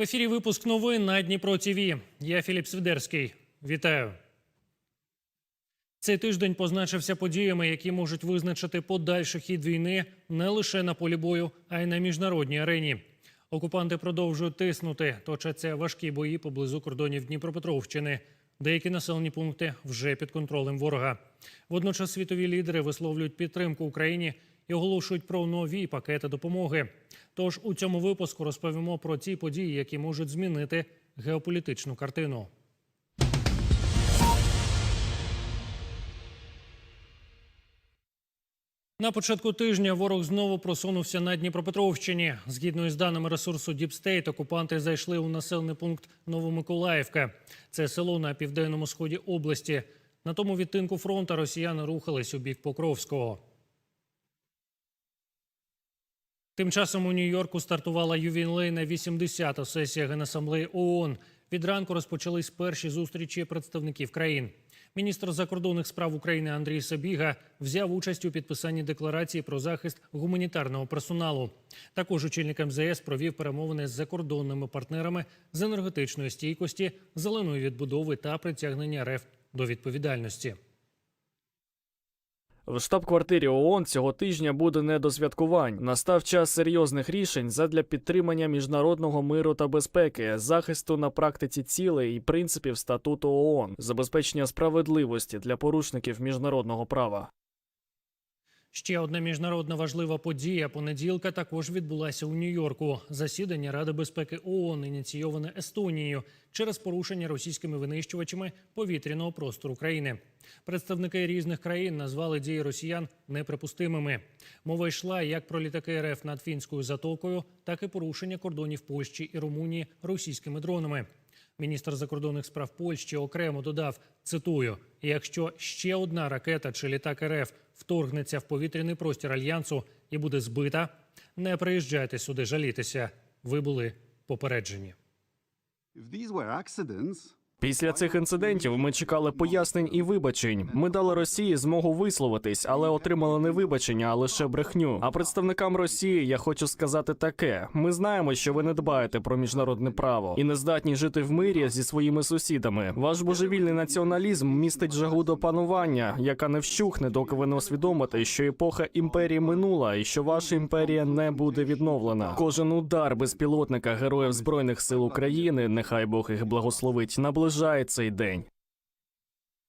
В ефірі випуск новин на Дніпро ТІВІ. Я Філіп Свідерський. Вітаю. Цей тиждень позначився подіями, які можуть визначити подальший хід війни не лише на полі бою, а й на міжнародній арені. Окупанти продовжують тиснути. Точаться важкі бої поблизу кордонів Дніпропетровщини. Деякі населені пункти вже під контролем ворога. Водночас світові лідери висловлюють підтримку Україні і оголошують про нові пакети допомоги. Тож у цьому випуску розповімо про ті події, які можуть змінити геополітичну картину. На початку тижня ворог знову просунувся на Дніпропетровщині. Згідно із даними ресурсу Діпстейт, окупанти зайшли у населений пункт Новомиколаївка. Це село на південному сході області. На тому відтинку фронта росіяни рухались у бік Покровського. Тим часом у Нью-Йорку стартувала ювілейна 80-та сесія Генасамблеї ООН. Від ранку розпочались перші зустрічі представників країн. Міністр закордонних справ України Андрій Сабіга взяв участь у підписанні декларації про захист гуманітарного персоналу. Також очільник МЗС провів перемовини з закордонними партнерами з енергетичної стійкості, зеленої відбудови та притягнення РФ до відповідальності. В штаб-квартирі ООН цього тижня буде не до святкувань. Настав час серйозних рішень задля підтримання міжнародного миру та безпеки, захисту на практиці цілей і принципів статуту ООН, забезпечення справедливості для порушників міжнародного права. Ще одна міжнародна важлива подія понеділка також відбулася у Нью-Йорку. Засідання Ради безпеки ООН ініційоване Естонією через порушення російськими винищувачами повітряного простору країни. Представники різних країн назвали дії росіян неприпустимими. Мова йшла як про літаки РФ над фінською затокою, так і порушення кордонів Польщі і Румунії російськими дронами. Міністр закордонних справ Польщі окремо додав: цитую: якщо ще одна ракета чи літак РФ вторгнеться в повітряний простір альянсу і буде збита, не приїжджайте сюди жалітися. Ви були попереджені. Після цих інцидентів ми чекали пояснень і вибачень. Ми дали Росії змогу висловитись, але отримали не вибачення, а лише брехню. А представникам Росії я хочу сказати таке: ми знаємо, що ви не дбаєте про міжнародне право і не здатні жити в мирі зі своїми сусідами. Ваш божевільний націоналізм містить жагу до панування, яка не вщухне, доки ви не усвідомите, що епоха імперії минула, і що ваша імперія не буде відновлена. Кожен удар безпілотника героїв збройних сил України, нехай Бог їх благословить, наближає цей день.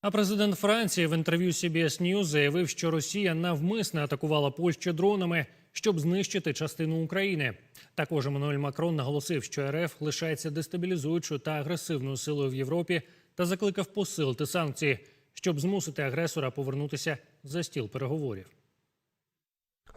А президент Франції в інтерв'ю CBS News заявив, що Росія навмисно атакувала Польщу дронами, щоб знищити частину України. Також Еммануель Макрон наголосив, що РФ лишається дестабілізуючою та агресивною силою в Європі та закликав посилити санкції, щоб змусити агресора повернутися за стіл переговорів.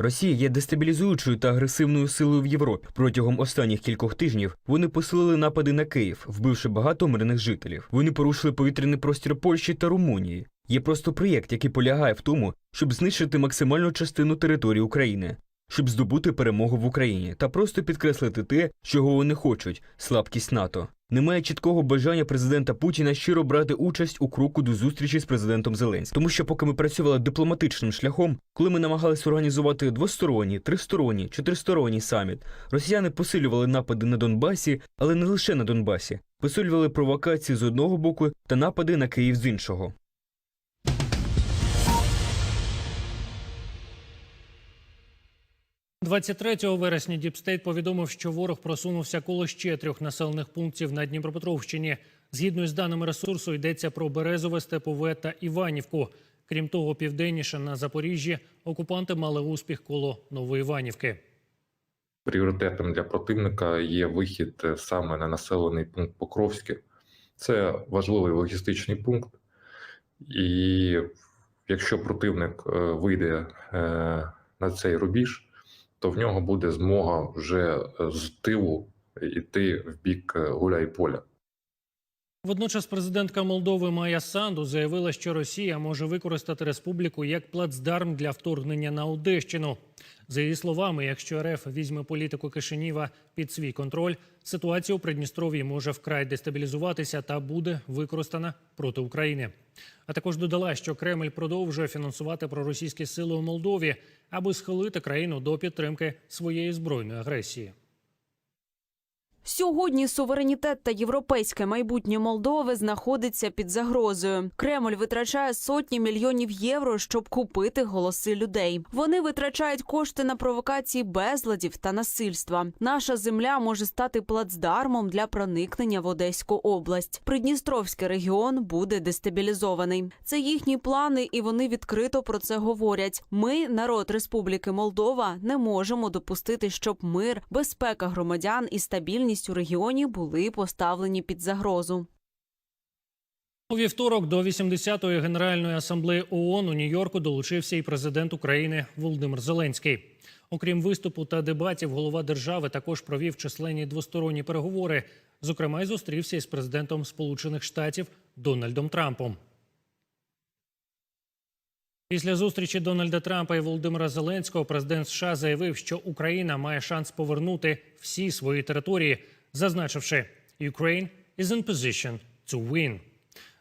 Росія є дестабілізуючою та агресивною силою в Європі. Протягом останніх кількох тижнів вони посилили напади на Київ, вбивши багато мирних жителів. Вони порушили повітряний простір Польщі та Румунії. Є просто проєкт, який полягає в тому, щоб знищити максимальну частину території України, щоб здобути перемогу в Україні та просто підкреслити те, чого вони хочуть слабкість НАТО. Немає чіткого бажання президента Путіна щиро брати участь у кроку до зустрічі з президентом Зеленським. Тому що, поки ми працювали дипломатичним шляхом, коли ми намагалися організувати двосторонні, тристоронні, чотиристоронній саміт, росіяни посилювали напади на Донбасі, але не лише на Донбасі, посилювали провокації з одного боку та напади на Київ з іншого. – 23 вересня Діпстейт повідомив, що ворог просунувся коло ще трьох населених пунктів на Дніпропетровщині. Згідно з даними ресурсу, йдеться про Березове, Степове та Іванівку. Крім того, південніше на Запоріжжі окупанти мали успіх коло Новоіванівки. Пріоритетом для противника є вихід е, саме на населений пункт Покровське. Це важливий логістичний пункт, і якщо противник е, вийде е, на цей рубіж, то в нього буде змога вже е, з тилу йти в бік гуляй Гуляйполя. Водночас президентка Молдови Майя Санду заявила, що Росія може використати республіку як плацдарм для вторгнення на Одещину. За її словами, якщо РФ візьме політику Кишиніва під свій контроль, ситуація у Придністров'ї може вкрай дестабілізуватися та буде використана проти України. А також додала, що Кремль продовжує фінансувати проросійські сили у Молдові, аби схилити країну до підтримки своєї збройної агресії. Сьогодні суверенітет та європейське майбутнє Молдови знаходиться під загрозою. Кремль витрачає сотні мільйонів євро, щоб купити голоси людей. Вони витрачають кошти на провокації безладів та насильства. Наша земля може стати плацдармом для проникнення в Одеську область. Придністровський регіон буде дестабілізований. Це їхні плани, і вони відкрито про це говорять. Ми, народ Республіки Молдова, не можемо допустити, щоб мир, безпека громадян і стабільність у регіоні були поставлені під загрозу. У вівторок до 80-ї Генеральної асамблеї ООН у Нью-Йорку долучився і президент України Володимир Зеленський. Окрім виступу та дебатів, голова держави також провів численні двосторонні переговори. Зокрема, й зустрівся із президентом Сполучених Штатів Дональдом Трампом. Після зустрічі Дональда Трампа і Володимира Зеленського президент США заявив, що Україна має шанс повернути всі свої території, зазначивши «Ukraine is in position to win».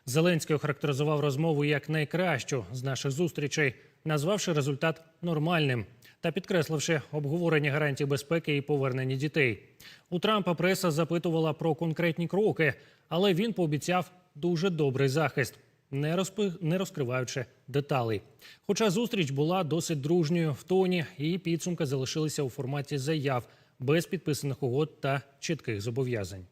Зеленський охарактеризував розмову як найкращу з наших зустрічей, назвавши результат нормальним та підкресливши обговорення гарантій безпеки і повернення дітей. У Трампа преса запитувала про конкретні кроки, але він пообіцяв дуже добрий захист, не, розпи... не розкриваючи деталей. Хоча зустріч була досить дружньою в тоні, її підсумки залишилися у форматі заяв без підписаних угод та чітких зобов'язань.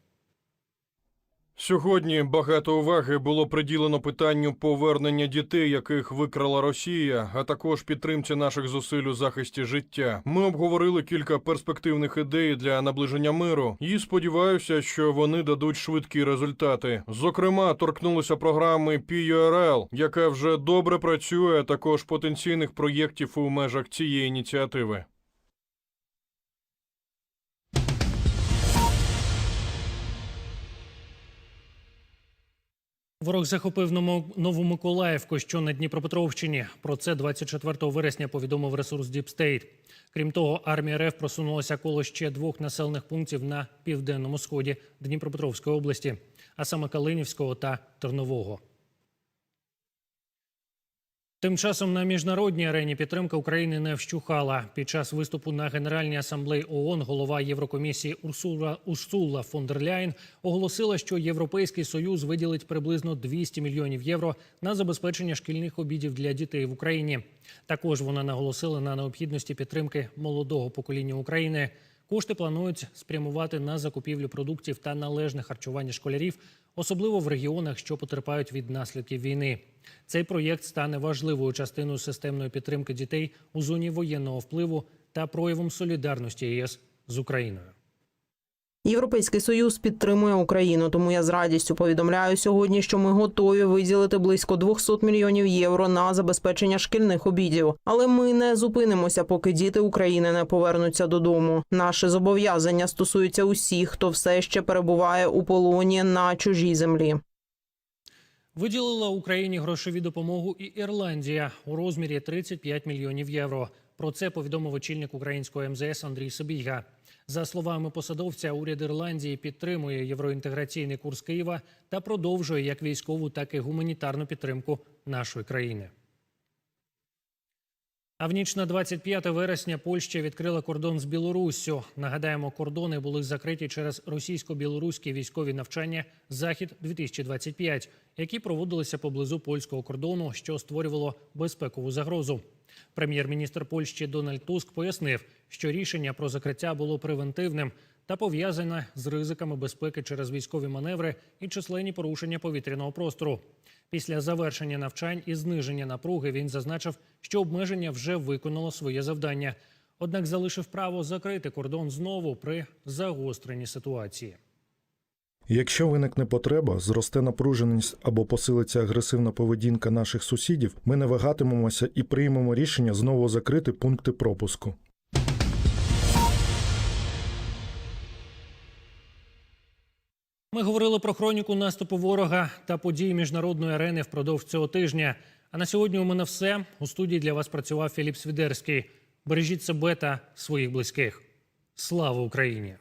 Сьогодні багато уваги було приділено питанню повернення дітей, яких викрала Росія, а також підтримці наших зусиль у захисті життя. Ми обговорили кілька перспективних ідей для наближення миру і сподіваюся, що вони дадуть швидкі результати. Зокрема, торкнулися програми PURL, яка вже добре працює, а також потенційних проєктів у межах цієї ініціативи. Ворог захопив Ново- Новомиколаївку, що на Дніпропетровщині. Про це 24 вересня повідомив ресурс Діпстейт. Крім того, армія РФ просунулася коло ще двох населених пунктів на південному сході Дніпропетровської області, а саме Калинівського та Тернового. Тим часом на міжнародній арені підтримка України не вщухала. Під час виступу на Генеральній асамблеї ООН голова Єврокомісії Урсула Урсула фон дер Ляйн оголосила, що Європейський союз виділить приблизно 200 мільйонів євро на забезпечення шкільних обідів для дітей в Україні. Також вона наголосила на необхідності підтримки молодого покоління України. Кошти планують спрямувати на закупівлю продуктів та належне харчування школярів, особливо в регіонах, що потерпають від наслідків війни. Цей проєкт стане важливою частиною системної підтримки дітей у зоні воєнного впливу та проявом солідарності ЄС з Україною. Європейський союз підтримує Україну, тому я з радістю повідомляю сьогодні, що ми готові виділити близько 200 мільйонів євро на забезпечення шкільних обідів. Але ми не зупинимося, поки діти України не повернуться додому. Наше зобов'язання стосується усіх, хто все ще перебуває у полоні на чужій землі. Виділила Україні грошові допомогу і Ірландія у розмірі 35 мільйонів євро. Про це повідомив очільник українського МЗС Андрій Собійга. За словами посадовця, уряд Ірландії підтримує євроінтеграційний курс Києва та продовжує як військову, так і гуманітарну підтримку нашої країни. А в ніч на 25 вересня Польща відкрила кордон з Білоруссю. Нагадаємо, кордони були закриті через російсько-білоруські військові навчання Захід 2025 які проводилися поблизу польського кордону, що створювало безпекову загрозу. Прем'єр-міністр Польщі Дональд Туск пояснив, що рішення про закриття було превентивним та пов'язане з ризиками безпеки через військові маневри і численні порушення повітряного простору. Після завершення навчань і зниження напруги він зазначив, що обмеження вже виконало своє завдання. Однак залишив право закрити кордон знову при загостренні ситуації. Якщо виникне потреба, зросте напруженість або посилиться агресивна поведінка наших сусідів, ми не вагатимемося і приймемо рішення знову закрити пункти пропуску. Ми говорили про хроніку наступу ворога та події міжнародної арени впродовж цього тижня. А на сьогодні у мене все. У студії для вас працював Філіп Свідерський. Бережіть себе та своїх близьких. Слава Україні!